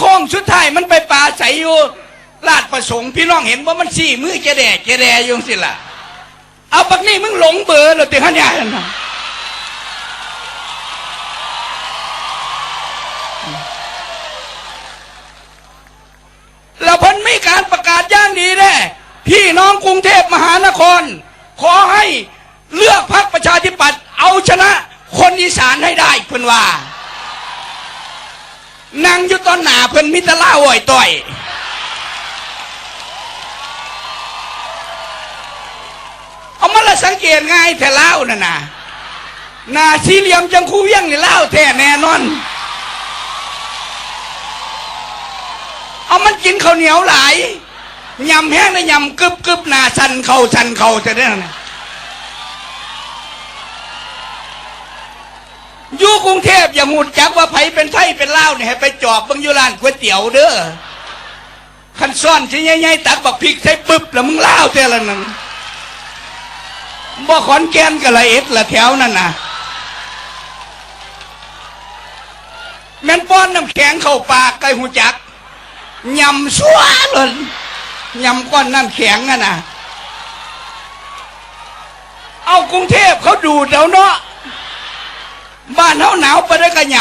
โค้งสุดท้ายมันไปป่าใสอยู่ลาดประสงค์พี่น้องเห็นว่ามันสี่มือเจแดเจแดอยู่สิล่ะ เอาปักนี่มึงหลงเบอร์เหรอติฮะเนี่ยนะแล้วพ้นไมีการประกาศย่างดีแน่พี่น้องกรุงเทพมหานคร ขอให้เลือกพรรคประชาธิปัตย์เอาชนะคนอีสานให้ได้เพิ่นว่า งอยู่ตอนหนาเพิ่นมิตรล่าอ่อยต่อยเอามาละสังเกตง่ายแต่เล่าน่ะนะนาสีเหลี่ยมจังคูเวียงนี่เล่าแท้แน่นอน เอามันกินข้าวเหนียวหลายยำแห้งนะยำกึบกึบนาสันเขาสันเขาจะได้นะ อยู่กรุงเทพอย่าหูจักว่าไผเป็นไทยเป็นเล่าวเนี่ยให้ไปจอบเบังอยุรานก๋วยเตี๋ยวเด้อขันซ่อนชิ้นใหญ่ๆตักบักพริกใส่ปึ๊บแล้วมึงเล่าวแต่ละนั่นบ่ขอนแก่นกับละเอ็ดละแถวนั่นนะแม่นป้อนน้ำแข็งเข้าปากไก่หูจักยำซัวเลยยำก้อนน้ำแข็งอะนะเอากรุงเทพเขาดูดแล้วเนาะ บ้านเขาหนาวไปได้กระย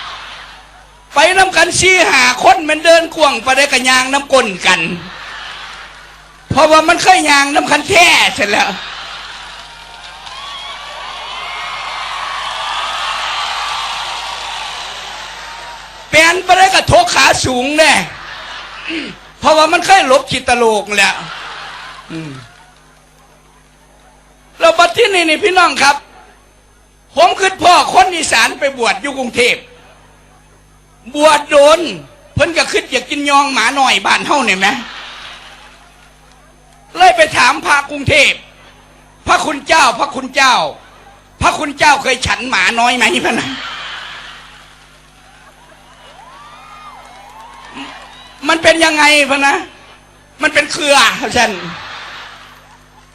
ำไปน้ำกันชี้หาคนมันเดินกวงไปได้กระยางน้ำก้นกัน เพราะว่ามันเคยยางน้ำคันแท้เสร็จแล้วแปลนไปได้กับโทกขาสูงแน่เพราะว่ามันเคยลบขีดตลกแหล้วอืมแล้วบัดที่นี่นี่พี่น้องครับ ผมคือพ่อคนอีสานไปบวชอยู่กรุงเทพบวชโดน เพิ่นก็คิดอยากกินยองหมาหน่อยบ้านเฮาเนี่ยไหมเลยไปถามพระกรุงเทพพระคุณเจ้า พระคุณเจ้า พระคุณเจ้าเคยฉันหมาน้อยไหมพะนะมันเป็นยังไงพะนะ มันเป็นเครือท่าน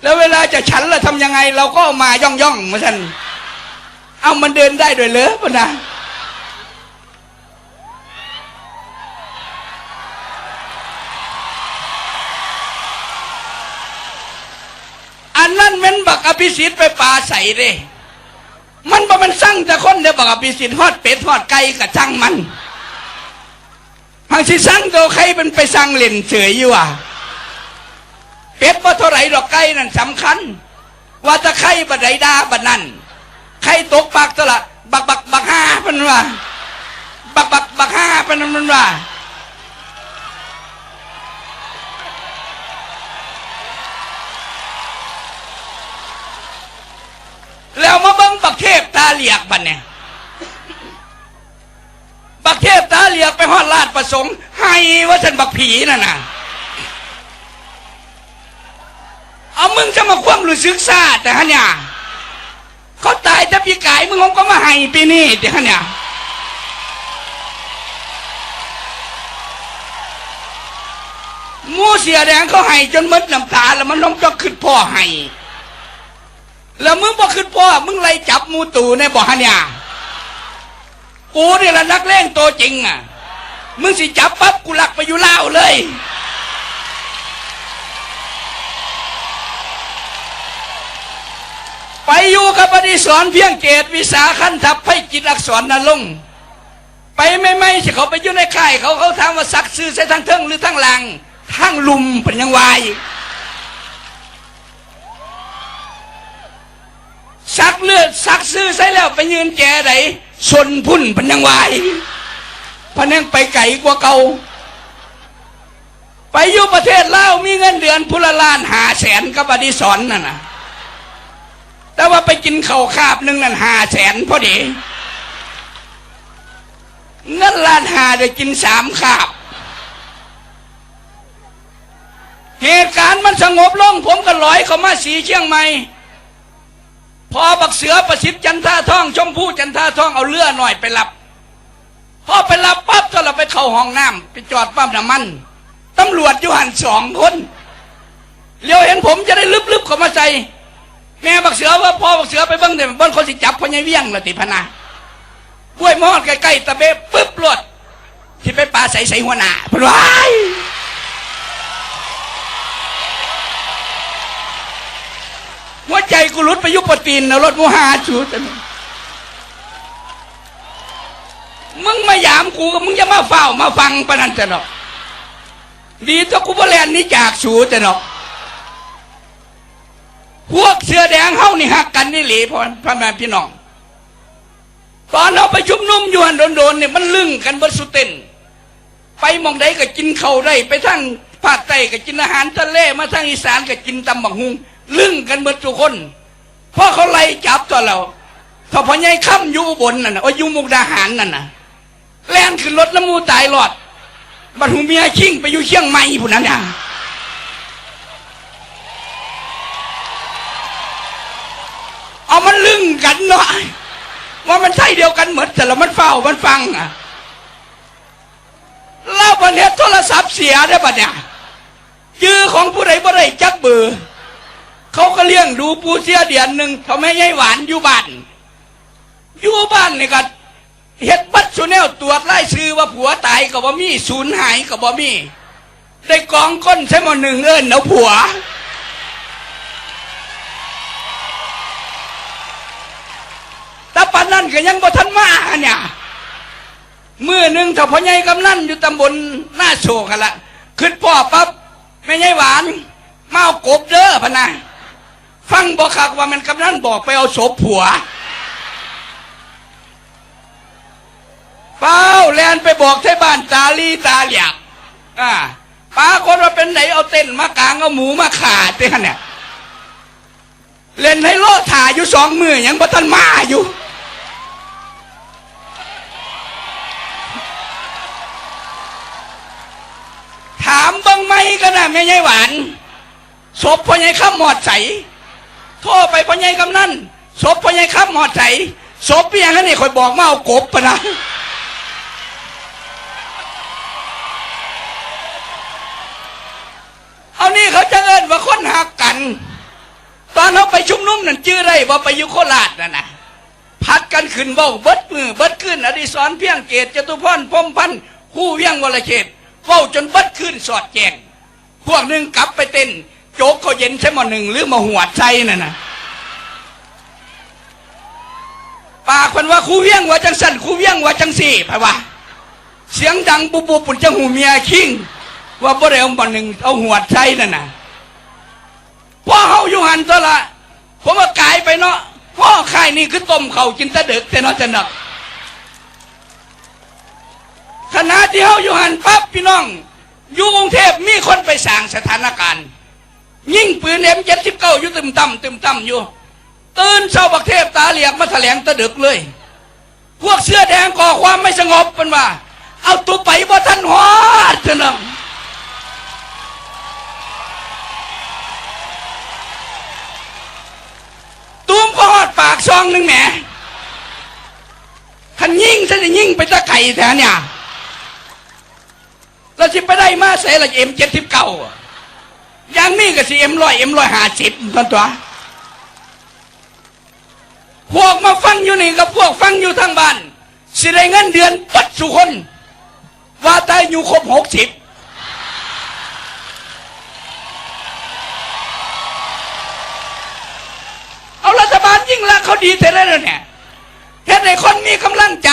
แล้วเวลาจะฉันเราทำยังไง เราก็มาย่องย่องมาท่าน เอามันเดินได้ด้วยเหรอพะนะอันนั้นม้นบักอภิสิทธิ์ไปป่าใส่เด้มันบ่มันสั่งแต่คนเดียวบักอภิสิทธิ์ฮอดเป็ดฮอดไก่กับช่างมันหางสิสั่งตัวใครเป็นไปสั่งเล่นเฉยอยู่อะเป็ดว่าเท่าไหรดอกไก่นั่นสำคัญ ว่าถ้าใครบัดใดดาบัดนั่น ใครตกปากตละบักบักบักห้าเป็นว่าบักบักบักห้าเป็นมันว่าแล้วมาเบิ้งบักเทพตาเหลียกบัดเนี่ยบักเทพตาเหลียกไปฮอดลาดประสงค์ให้ว่าฉันบักผีน่ะนะเอามึงจะมาความรู้สึกซาแต่ฮะเนี่ย เขาตายแต่พี่กายมึงคงก็มาให้ปีนี้เดี๋ยวเนี่ยมูเสียแดงเขาให้จนมดน้ำตาแล้วมันน้องจะขึ้นพ่อให้แล้วมึงบอกขึ้นพ่อมึงไล่จับมูตู่ในบ่อเนี่ยกูนี่ละนักเล่นตัวจริงอะ มึงสิจับปั๊บกูหลักไปอยู่เล่าเลย ไปอยู่กับอดีศรเพียงเกตวิสาขันทัพให้จิตอักษรนลงไปไม่ไม่เขาไปอยู่ในค่ายเขาเขาถามว่าซักซื้อใส่ทั้งเทิงหรือทั้งหลังทั้งลุมเป็นยังวายซักเลือดซักซื้อใส่แล้วไปยืนแก่ไหนชนพุ่นพันยังวายพนังไปไก่กว่าเก่าไปอยู่ประเทศลาวมีเงินเดือนพุลล้านหาแสนกับบดีสอนนั่นนะ แต่ว่าไปกินเข้าคาบหนึ่งนั่นหาแสนพอดีเงินล้านหาได้กินสามคาบ เหตุการณ์มันสงบลงผมก็ลอยเข้ามาสีเชียงใหม่พอบักเสือประสิทธิ์จันท่าท่อง ชมพู่จันท่าท่องเอาเรือหน่อยไปรับพอไปรับปั๊บก็เราไปเข้าห้องน้ำไปจอดปั๊มน้ำมันตำรวจอยู่หันสองคนเลี้ยวเห็นผมจะได้ลึบๆเข้ามาใส่ แม่บักเสือว่าพ่อบักเสือไปเบิ้งเดี๋ยวบิ้งคนสิจับพ่อใหญ่เวี่ยงละติพนากล้วยมอดใกล้ๆตะเบะปึ๊บรวดที่ไปปลาใส่ใส่หัวหน้าพิ่นว่าอ้ายหัวใจกูหลุดไปยุปตีนนะรถมูหาชูดมึงมายามกูมึงจะมาเฝ้ามาฟังปนันจะเนาะดีตัวกูบ่แลนนี้จากสูจะเนาะ พวกเสื้อแดงเฮานี่หักกันนี่หลีพ่อพ่อแม่พี่น้อง ตอนเราไปชุมนุมยู่หันโดนๆเนี่ยมันลึ่งกันเบดสุเต็นไปมองใดก็กินเขาได้ ไปทั้งภาคใต้ก็กินอาหารทะเลมาทั้งอีสานก็กินตำบักฮุงลึ่งกันเบดทุกคนเพราะเขาไล่จับตัวเราถ้าพอใหญ่ค่ำอยู่บนนั่นน่ะโอ้ยอยู่มุกดาหารนั่นนะแล่นขึ้นรถน้ำมูตายหลอดบัดหูเมียชิงไปอยู่เชียงใหม่ผู้นั้นน่ะ เอามันลึ่งกันเนาะว่ามันใช่เดียวกันเหมือนแต่ละมันเฝ้ามันฟังอะเล่าบันเนี้โทรศัพท์เสียได้ปะเนี่ยจื้อของผู้ใดบ่ได้จักเบอเขาก็เลี้ยงดูปูเสียเดือนหนึ่งเขาไม่ให้หวานอยู่บ้านอยู่บ้านนี่ก็เฮ็ดบัตรชูแนลตรวจไล่ซื้อว่าผัวตายก็บ่มีสูญหายก็บ่มีได้กองก้นใช่หมอหนึ่งเอิ้นเอาผัว ปานนั้นก็ยังบ่ทันมาเนี่ยมือหนึ่งถ้าพ่อใหญ่กำนันอยู่ตำบลหน้าโศกันละขึ้นพ่อปั๊บแม่ใหญ่หวานมาเอากบเด้อพะนฟังบอกคักว่ามันกำนันบอกไปเอาศพผัวเป้าแลนไปบอกที่บ้านตาลีตาเหลียกอ่าปาคนว่าเป็นไหนเอาเต้นมากลางเอาหมูมาขาดเนี่ยเนี่ยเล่นให้โลถ่ายอยู่สองมือยังบ่ทันมาอยู่ ก็น่ะแม่ยายหวานศพพ่อใหญ่ข้ามหมอดใสโทรไปพ่อใหญ่กำนันศพพ่อใหญ่ข้ามหมอดใสศพเพียงนั้นนี่คอยบอกมาเอากบปะนะเอานี่เขาจะเอิ้นว่าคนหักกัน ตอนเขาไปชุมนุมนั่นจื้อไรว่าไปอยู่โคราชนั่นนะพัดกันขึ้นเบ้าเบิดมือเบิดขึ้นอดิศรเพียงเกตจตุพรพรมพันธ์คู่เวียงวรเขตเว้าจนเบิดขึ้นสอดแจง พวกหนึ่งกลับไปเต้น โจ๊กเขาเย็นใช่หมอหนึ่งหรือมาหัวใจนั่นนะปากคนว่าคู่เวียงว่าจังสันคู่เวียงว่าจังสี่ไปว่าเสียงดังบุบบปุ่นจังหูเมียคิงว่าบ่ได้เอาหมอหนึ่งเอาหัวใจนั่นน่ะพ่อเฮาอยู่หันตัวละผมว่ากายไปเนาะพ่อค่ายนี่คือต้มเขากินตะเดึกแต่เนาะจะหนักขณะที่เฮาอยู่หันปั๊บพี่น้อง อยู่กรุงเทพมีคนไปสร้างสถานการณ์ ยิงปืนเอ็มเจ็ดสิบเก้าอยู่ตึมต่ำตึมต่ำอยู่ ตื่นเช้าบักเทพตาเหลียกมาแถลงตะดึกเลย พวกเสื้อแดงก่อความไม่สงบเป็นว่า เอาตัวไปบ่ทันหอดเถอะน้องตูมก็หอดปากซองหนึ่งแหมขันยิ่งซะจะยิ่งไปตะไก่แถวเนี่ย เราสิไปได้มาใส่ละเอ็มเจ็ดสิบเก้าย่างนี้ก็สิเอ็มร้อยเอ็มร้อยห้าสิบตอนตัวพวกมาฟังอยู่นี่กับพวกฟังอยู่ทางบ้าน สิได้เงินเดือนปัดสุคน ว่าตายอยู่ครบหกสิบเอารัฐบาลยิ่งละเขาดีแต่แล้วเนี่ยเฮ็ดให้คนมีกำลังใจ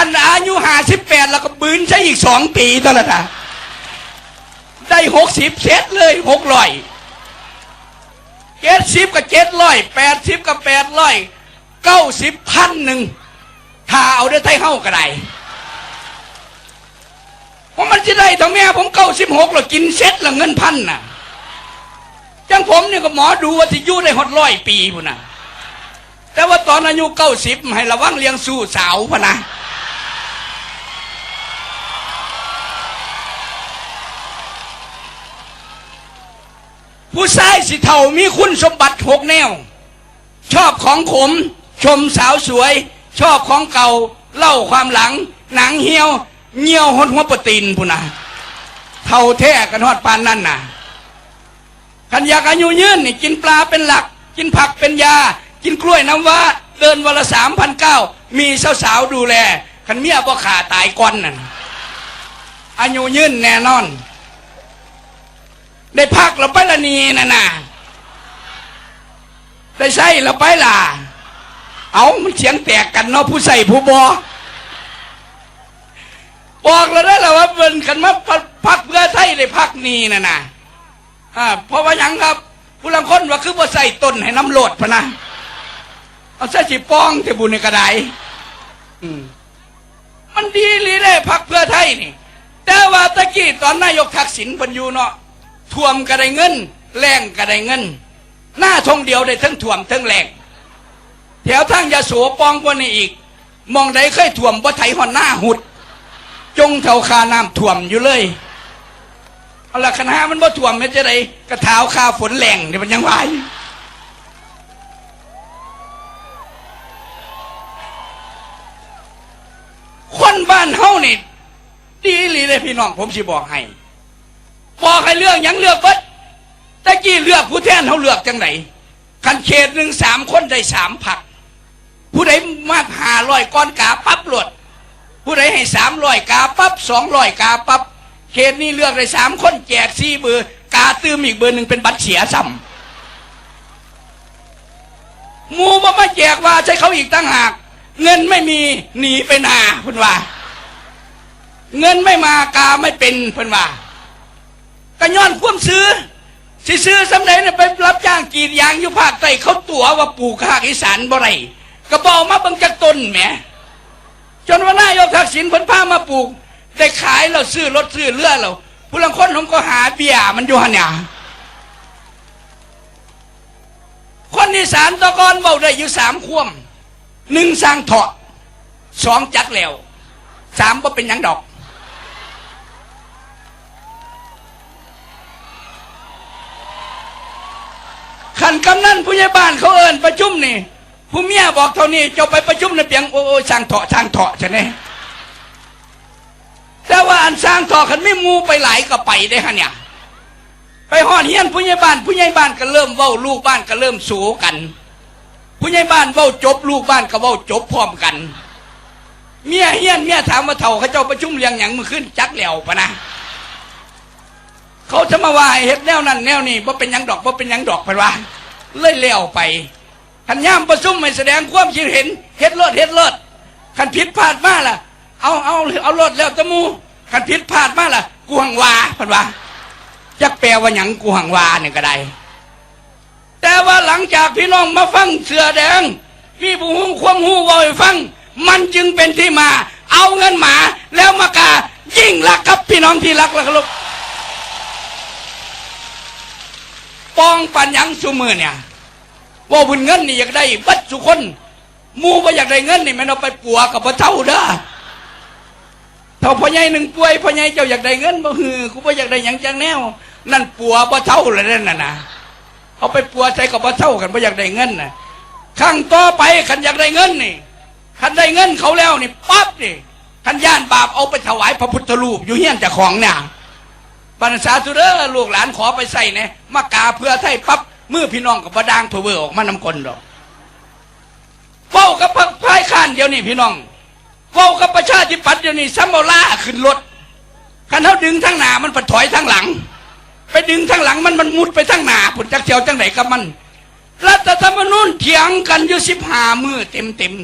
ขันอายุห้าสิบแปดแล้วก็บืนใช้อีกสองปีตอนละนะได้หกสิบเซตเลยหกร้อยเจ็ดสิบกับเจ็ดร้อยแปดสิบกับแปดร้อยเก้าสิบพันหนึ่งถ้าเอาได้ไทยเฮ้าก็ได้เพราะมันจะได้ต่อแม่ผมเก้าสิบหกแล้วกินเซตละเงินพันน่ะจังผมเนี่ยก็หมอดูว่าที่อยู่ได้หดร้อยปีพุ่นนะแต่ว่าตอนอายุเก้าสิบให้ระวังเลี้ยงสู้สาวพนะ ผู้ชายสิเท่ามีคุณสมบัติหกแนว ชอบของขม ชมสาวสวย ชอบของเก่า เล่าความหลัง หนังเหี่ยวเหี่ยวหดหัวปตินพุ่นนะเท่าแท้กันฮอดปานนั่นน่ะขันยากอายุยืนนี่กินปลาเป็นหลัก กินผักเป็นยา กินกล้วยน้ำว้าเดินวันละสามพันเก้ามีสาวๆดูแลขันเมียบ่ขาตายก่อนนั่นอายุยืนแน่นอน ได้พักเราไปละนีน่ะนะได้ใส่เราไปล่ะ เอามันเสียงแตกกันเนาะผู้ใส่ผู้บอบอกเราได้แล้วว่าเป็นกันมาพักเพื่อไทยได้พักนี้น่ะนะอ่าเพราะว่ายังครับ ผู้ลังคนว่าคือว่าใส่ต้นให้น้ำโหลดพะนะเอาใส่สีปองเทบุญในกระไดอืมมันดีหรือได้พักเพื่อไทยนี่ แต่ว่าตะกี้ตอนนายกทักษิณเพันอยูเนาะ ท่วมก็ได้เงินแรงก็ได้เงิน หน้าทงเดียวได้ทั้งท่วมทั้งแรงแถวทางยาโสปองกว่านี้อีก มองใดเคยท่วมบ่ไถหอนหน้าหุด จงเท่าคาน้ำท่วมอยู่เลยเอาละคณะมันบ่ท่วมมันจะได้กระเท้าคาฝนแรงเดี๋ยวมันยังไหวคนบ้านเฮานี่ดีหลีเลยพี่น้องผมสิบอกให้ บอกให้เรื่องหยังเลือกเบิดตะกี้เลือกผู้แทนเขาเลือกจังไหนคันเขตหนึ่งสามคนได้สามผัก ผู้ใดมากหาร้อยก้อนกาปั๊บหลด ผู้ใดให้สามร้อยกาปั๊บสองร้อยกาปั๊บเขตนี้เลือกได้สามคนแจกสี่เบอร์กาตื้มอีกเบอร์หนึ่งเป็นบัตรเสียซ้ำมูมามาแจกว่าใช้เขาอีกตั้งหาก เงินไม่มีหนีไปนาคุณว่า เงินไม่มากาไม่เป็นเพิ่นว่า ก็ย้อนควมซื้อสิซื้อสำเร็จเนี่ยไปรับจ้างกรีดยางอยู่ภาคใต้เขาตัวว่าปลูกภาคอีสานบ่ไรก็บอกมาบังจักต้นแหมจนว่าน้ายกทักษิณเพิ่นพามาปลูก ได้ขายเราซื้อรถซื้อเรือเราผู้ลังคนผมก็หาเบียมันอยู่หันเนี่ยคนอีสานตะกอนเบาได้อยู่สามควมหนึ่งสร้างเถาะสองจักแล้วสามก็เป็นยังดอก ขันกำนันผู้ใหญ่บ้านเขาเอินประชุมนี่ผู้เมียบอกเท่านี้จะไปประชุมในเปียงโอ้ช่างเถาะช่างเถาะใช่ไหมแต่ว่าอันสร้างเถาะขันไม่มูไปไหลายก็ไปได้ฮะเนี่ย ไปหอดเฮียนผู้ใหญ่บ้านผู้ใหญ่บ้านก็เริ่มเว้าลูกบ้านก็เริ่มสูกัน ผู้ใหญ่บ้านเว้าจบลูกบ้านก็เว้าจบพร้อมกัน เมียเฮียนเมียถามมาเท่าเขาเจ้าประชุมเรียงหยังมือขึ้นจักแล้วปะนะ เขาจะมาว่าให้เฮ็ดแนวนั้นแนวนี้ว่าเป็นยังดอกว่าเป็นยังดอกไปว่าเลยเลี้ยวไปขันย่ามประชุมไม่แสดงความคิดเห็นเฮ็ดเลิศเฮ็ดเลิศขันผิดพลาดมาล่ะ เอาเอาเอาเลิศแล้วตะมูขันผิดพลาดมาล่ะกูหังวาพันว่าจักแปลว่าหยังกูหังวาเนี่ยก็ได้ แต่ว่าหลังจากพี่น้องมาฟังเสือแดง มีผู้หูความหูว่าให้ฟัง มันจึงเป็นที่มา เอาเงินหมาแล้วมากายิ่งรักครับพี่น้องที่รักแล้วครับ ปองปัญญังสุมือเนี่ยว่าบุญเงินนี่อยากได้บัดสุคนมูว่าอยากได้เงินนี่มันเอาไปปัวกับพระเท่าเด้อเท่าพ่อใหญ่หนึ่งป่วยพ่อใหญ่เจ้าอยากได้เงินบ่ฮือกูว่าอยากได้หยังจังแนว นั่นปัวพระเท่าเลยนั่นน่ะนะเอาไปปัวใส่กับพระเท่ากันว่าอยากได้เงินน่ะข้างต่อไปขันอยากได้เงินนี่ขันได้เงินเขาแล้วนี่ปั๊บนี่ขันย่านบาปเอาไปถวายพระพุทธรูปอยู่เฮี้ยนจ้าของเนี่ย บรรษาสุเดอลูกหลานขอไปใส่เนี่ยมากาเพื่อไทยปั๊บมือพี่น้องกับบดางเพอเวออกมานำกลดอกเฝ้ากับพักพายข้านเดียวนี่พี่น้องเฝ้ากับประชาธิปัตย์เดียวนี่ซัมโบล่าขึ้นรถคันเขาดึงทั้งหนามันปัดถอยทั้งหลัง ไปดึงทั้งหลังมันมันมุดไปทั้งหน้าผุนจักเจียวจังไหนกับมันรัฐธรรมนูญเถียงกันอยู่สิบห้ามือเต็มเต็ม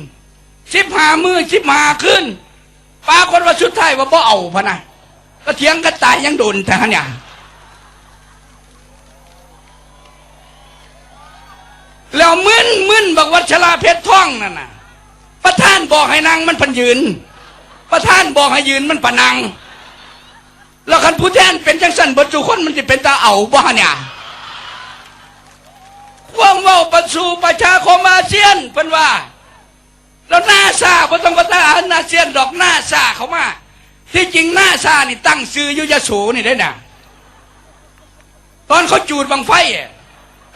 สิบห้ามือสิบห้าขึ้นปาคนว่าชุดไทยว่าบ่เอาพะนะ ก็เถียงกันตายยังโดนแต่ฮะเนี่ยแล้วมึนมึนบอกวัชราเพชรท่องนั่นน่ะ ประธานบอกให้นางมันพันยืน ประธานบอกให้ยืนมันปะนัง แล้วคันผู้แทนเป็นจังสันบรรจุคนมันจะเป็นตาเอาบ้าเนี่ยว่างเว่าประสูประชาคมอาเซียนเป็นว่า แล้วหน้าซาบ่ต้องประธานอาเซียนดอกหน้าซาเขามา ที่จริงหน้าซานี่ตั้งซื้อยุยโสนี่ได้น่ะตอนเขาจูดบังไฟ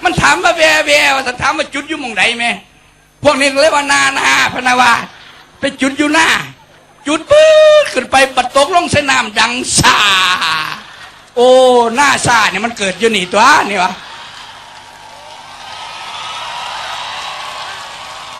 มันถามว่าแวแวว่าถามว่าจุดอยู่มองใดไหมพวกนี้เรียกว่านานาพนาวาไปจุดอยู่หน้า จุดปื๊ดขึ้นไปบัดตกลงเสนามดังซาโอ้หน้าซาเนี่ยมันเกิดอยู่นี่ตัวนี่วะ